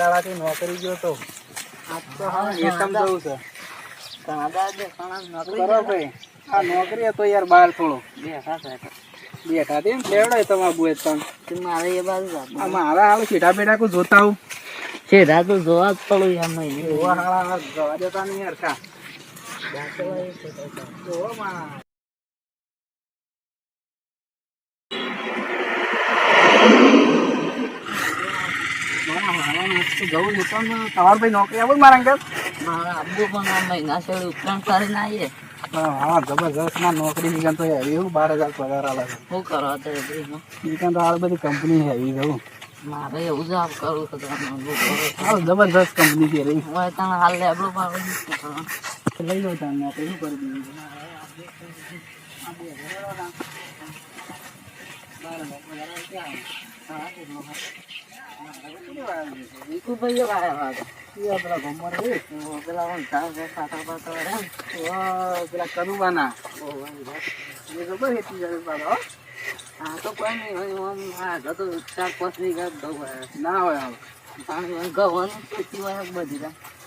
દાડાથી નોકરી ગયો તો. આજ તો હા એકમ જવું છે. કરો ભાઈ. આ નોકરી હતો યાર બહાર થોડો. બેઠા બેઠા તે લેવડાય તમારા બુએ તમ મારે એ બાજુ. મારા હાલ સીધા બેઠા કો જોતા આવું? સીધા તો જોવા જ પડું યાર નહીં. જોવા હાળા જવા દેતા નહીં યાર તો. જોવા મારા જવું છે પણ તમારે ભાઈ નોકરી આવું મારા અંકલ મારા આબુ પણ મહિના છેડે ઉત્તરાયણ કરીને આવીએ હા જબરજસ્ત નોકરી નીકળ તો હેવી એવું બાર હજાર પગાર આલે છે શું કરો નીકળ તો હાલ બધી કંપની હેવી જવું મારે એવું જ આપ છે કરું? જબરજસ્ત કંપની છે હવે તને હાલ લેબડું પાડું છું? લઈ લો તમે નોકરી કરી દીધું બાર વાયા વાગે. પેલા છે, કરુવાના હો. તો કોઈ નહીં આમ આ ચાર પાંચ વાયા. ના હોય હાલ પાણી ગવાનું ખેતી હોય બધી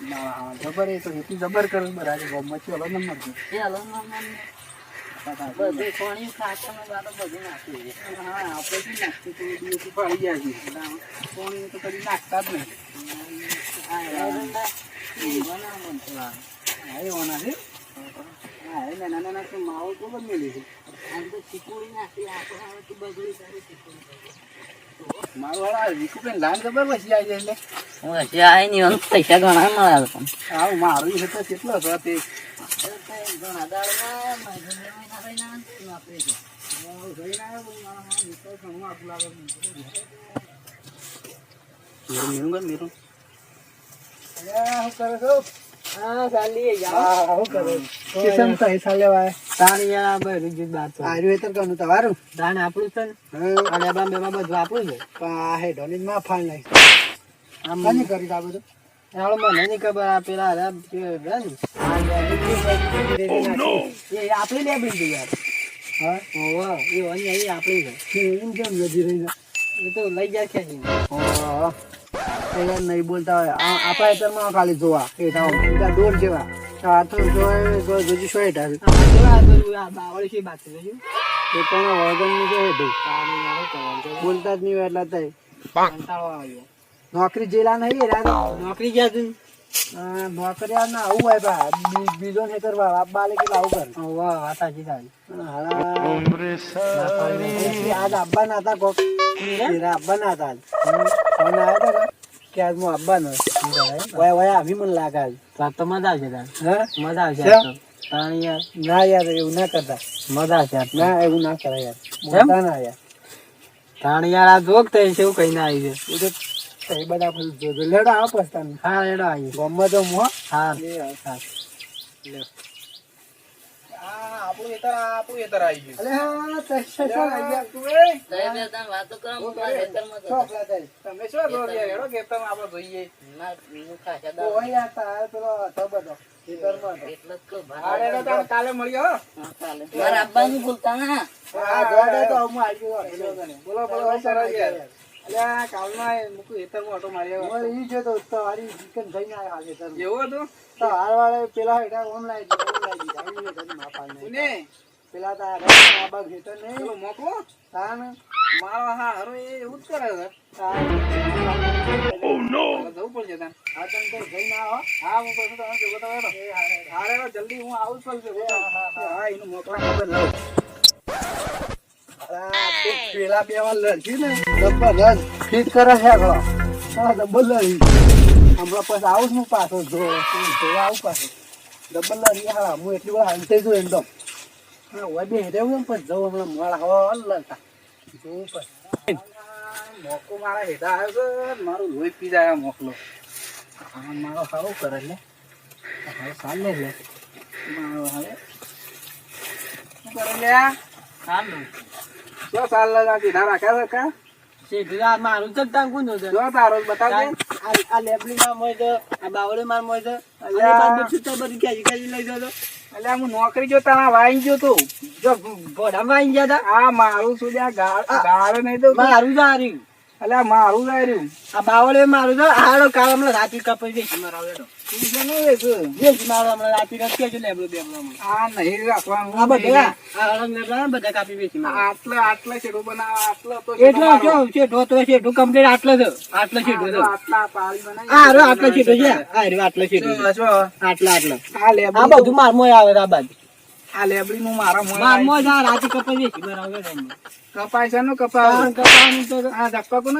ના હા જબર એ તો હેતી જબર કરે બરાબર ગોમત અલગ નંબર છે હાલો ના ના ના. બધું પાણી બધું નાખી દે. હા આપણે શું તો દિવસથી પાડી ગયા છીએ કોણ તો કદી નાખતા જ નથી આ એરંડા, એવા ના બનતું આ. હા એ વાના છે હા એ નાના નાના તો માવો તો મેલી છે આમ તો ચીકુડી નાખી, આપણે હવે તો બધું ચીકુડી. મારું વાળા વિકુબેન વસી આવી જાય એટલે હું નહીં, આમ પૈસા ઘણા મળ્યા પણ. આવું મારું છે કેટલો હતો તે ઘણા દાડા રહીને છે. મેરું મેરું મેરું? હા, ચાલીએ જાઓ. હા, શું કરો? કિશન પૈસા લેવાય તાણિયા બધું જ વાત છે. આર્યું હેતર કરનું તમારું દાણ આપણું છે ને હા આ બધું આપણું છે પણ આ હેડોની માં ફાળ આમ કાની કરી આ બધું હાલો નહીં ખબર આ પેલા હતા તે હતા ને. એ આપણી યાર હા? એ ઓની અહીં આપણી છે. એમ કેમ વધી રહી એ તો લઈ જાય છે. નહીં બોલતા હોય. આ- આપણા હેતરમાં ખાલી જોવા. એ દોર જેવા. આ જોય જો જોજી સો હેઠા છે આ કેવા આ બાવળી છે બાકી છે એ પણ વળગણનું છે હેઠું? બોલતા જ નહીં એટલા તઈ કંટાળો આવે નોકરી જેલા નહીં નોકરી ગયા તું? નોકરી આ ના આવું હોય બા બી- બીજો ને હેતર બા બાપ બાલે કેટલા આવું કરે વાહ વાત સાચી તારી આજ આબ્બા ના હતા કોક તેરા આબ્બા ના હતા આજ. ફોન આવ્યો હતો કે આજ હું આબ્બા નો વયા વયા આવી મને લાગે આજ. તો તો મજા આવશે તાર હા મજા આવશે કેમ? આ તો. તાણી યાર ના યાર એવું ના કરતા મજા આવશે આ તો. ના એવું ના કરાય યાર બોલતા ના યાર તાણી યાર આ જોક થઈ છે એવું કઈ ના આવી છે એ તો એ બધા જોજો લેડો આવો પસ્તાને હા એડો આવી ગમમાં તો મો હા. હા આપણું હેતર આપણું હેતર આવી ગયું. અલે હા આવી ગયા. તું એ વાતો કરો હું શું આપલા થાય? તમે શું કરો યાર હેડો ખેતરમાં આપણે ઓય તાર પેલો હતો બધો કાલે મળ્યો મારા અબ્બા ભૂલતા ના. બોલો બોલો અલ્યા કાલમાં મૂકું હેતરમાં ઓટો મારી આવ્યો. ઈ છે તો તમારી chicken થઈને આવ્યા આ ખેતરમાં. તો હારવાળે પેલા હેઠા ઓમ લાવી દીધા, ઓમ લાવી દીધા. આવી ગયો તને માપાને. પેલા તારા આ બાગ ખેતર નહીં. તાન તાન હા, તને તો જઈને આવો. એ હારે. જલ્દી હું આવું જ પડશે. હા, એનું ખબર લઉં. પેલા બે વાર લડશી ને જબરજસ્ત ફીટ કરે છે આગળ. ડબલ લડી. હમણાં પછી આવું હું પાછો જોવા આવું પાછો. ડબલ લડી, હા, હું એટલી વાર હાલતે જોઉં એમ તો. હા, હોય બે હેરે હું પછી જવું હમણાં મોડા હવા લડતા. જોવું પછી મોકો મારા હેડા આવ્યો છે, મારું લોહી પી જાય મોકલો. હા, મારો સારું કરે લે. હવે ચાલે લે. મારો હવે. શું કરે લે સારું શું ચાલ લગા રાખ્યા છે સીધા મારું જ ટાંકું છે. જો તારો બતાવજે. આ માં મોય બાવળી માં મોય છે. અલ્યા. અને છૂટા બધું ખેંચી ખેંચી લઈ જતો એટલે હું નોકરી જોતા ના વાઈ ગયો તું. જો ભોડામાં આવી ગયા હતા આ મારું શું લ્યા ગાળ નહીં તો. મારું જ એટલે અલ્યા મારું જા રહ્યું. આ બાવળે મારું તો હાડો કાળ હમણાં રાતી કપાઈ જઈશ. મારા બધા આ હળંગ લેબડા ને બધા કાપી વેચી મારા આટલા આટલા શેડો બનાવવા આટલો તો એટલો જો શેઠો તો શેઠો કમ્પ્લીટ આટલો છે આટલો શેઠો છે આટલા પાળી બનાવી આ રહ્યો આટલો છે આ રહ્યો આટલો છે. જો, જો. આટલા આટલા આ બધું મારમોય આવે આ બાજુ આ લેબડી નું મારા મારમો જ આ રાતી કપાઈ વેચી મારા કપાય છે નું કપાય આ તો આ ધક્કા કોને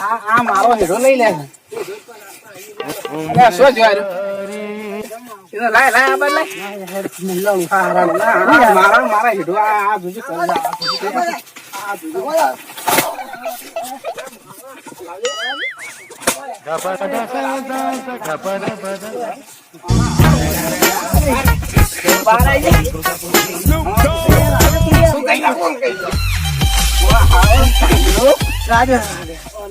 આ. મારા હેરો લઈ લે શું રહ્યો લાય લાય આ લાય મારા મારા હેડો આ જોજો આ જોજો કરે છે. આ આઈ જા. શું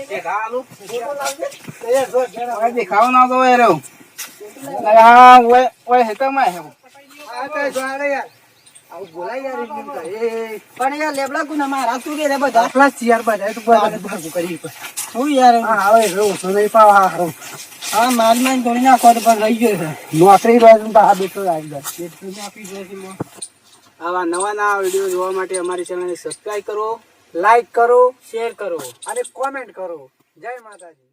કઈ નાખો, કઈ નાખો. વાહ, હા, આ દેખાવ ના તો. આ ઓય ઓય હેતામાં હે. પણ યાર લેબડા કોના મારા તું કે રે બધા આટલા ચિયાર બધા તું બધા કરી હું યાર હા હવે રહ્યો નહીં પાવ હારો. હા માર માર તોડી નાખો તો નોકરી તો બેઠો આવી જાય મોં. આવા નવા નવા વીડિયો જોવા માટે અમારી ચેનલને સબસ્ક્રાઈબ કરો લાઈક કરો શેર કરો અને કોમેન્ટ કરો. જય માતાજી.